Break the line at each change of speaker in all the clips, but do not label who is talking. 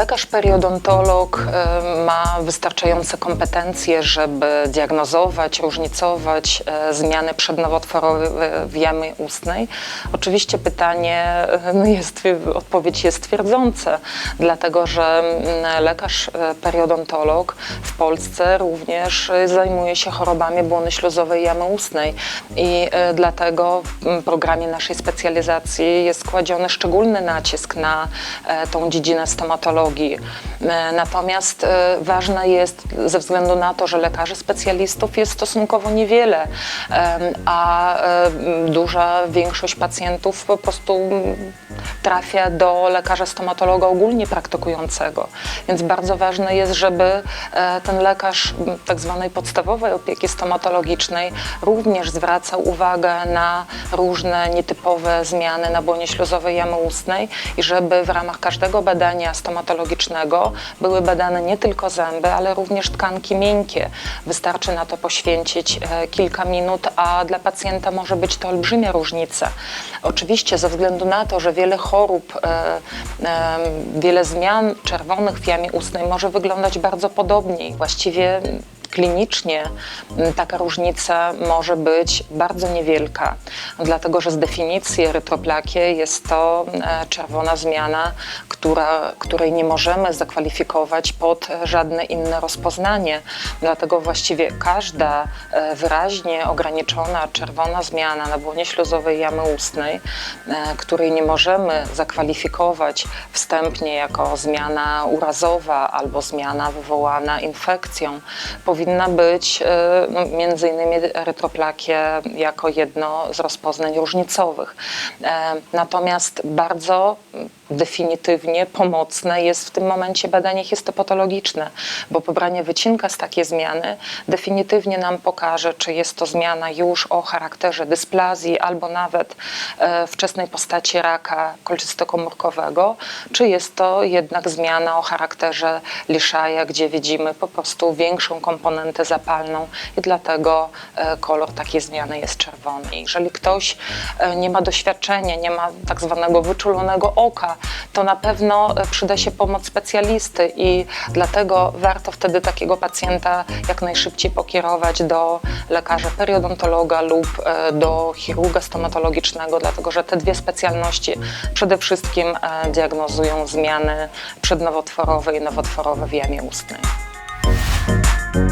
Lekarz periodontolog ma wystarczające kompetencje, żeby diagnozować, różnicować e, zmiany przednowotworowe w jamie ustnej. Oczywiście pytanie e, no jest, odpowiedź jest twierdzące, dlatego że mm, lekarz e, periodontolog w Polsce również zajmuje się chorobami błony śluzowej jamy ustnej i dlatego w programie naszej specjalizacji jest kładziony szczególny nacisk na tą dziedzinę stomatologii. E, Natomiast e, ważne jest ze względu na to, że lekarzy specjalistów jest stosunkowo niewiele, a e, duża większość pacjentów po prostu trafia do lekarza stomatologa ogólnie praktykującego. Więc bardzo ważne jest, żeby ten lekarz tak zwanej podstawowej opieki stomatologicznej również zwracał uwagę na różne nietypowe zmiany na błonie śluzowej jamy ustnej i żeby w ramach każdego badania stomatologicznego były badane nie tylko zęby, ale również tkanki miękkie. Wystarczy na to poświęcić e, kilka minut, a dla pacjenta może być to olbrzymia różnica. Oczywiście ze względu na to, że wiele chorób, e, e, wiele zmian czerwonych w jamie ustnej może wyglądać bardzo podobnie i właściwie klinicznie taka różnica może być bardzo niewielka, dlatego że z definicji erytroplakie jest to e, czerwona zmiana, która, której nie możemy zakwalifikować pod żadne inne rozpoznanie. Dlatego właściwie każda e, wyraźnie ograniczona czerwona zmiana na błonie śluzowej jamy ustnej, e, której nie możemy zakwalifikować wstępnie jako zmiana urazowa albo zmiana wywołana infekcją, być e, no, między innymi erytroplakie jako jedno z rozpoznań różnicowych. E, Natomiast bardzo definitywnie pomocne jest w tym momencie badanie histopatologiczne, bo pobranie wycinka z takiej zmiany definitywnie nam pokaże, czy jest to zmiana już o charakterze dysplazji albo nawet e, wczesnej postaci raka kolczystokomórkowego, czy jest to jednak zmiana o charakterze liszaja, gdzie widzimy po prostu większą komponentę zapalną i dlatego e, kolor takiej zmiany jest czerwony. Jeżeli ktoś e, nie ma doświadczenia, nie ma tak zwanego wyczulonego oka, to na pewno e, przyda się pomoc specjalisty i dlatego warto wtedy takiego pacjenta jak najszybciej pokierować do lekarza periodontologa lub e, do chirurga stomatologicznego, dlatego że te dwie specjalności przede wszystkim e, diagnozują zmiany przednowotworowe i nowotworowe w jamie ustnej.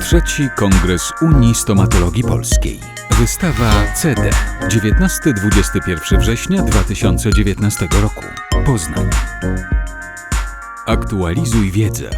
Trzeci Kongres Unii Stomatologii Polskiej. Wystawa CD 19-21 września 2019 roku. Poznań. Aktualizuj wiedzę.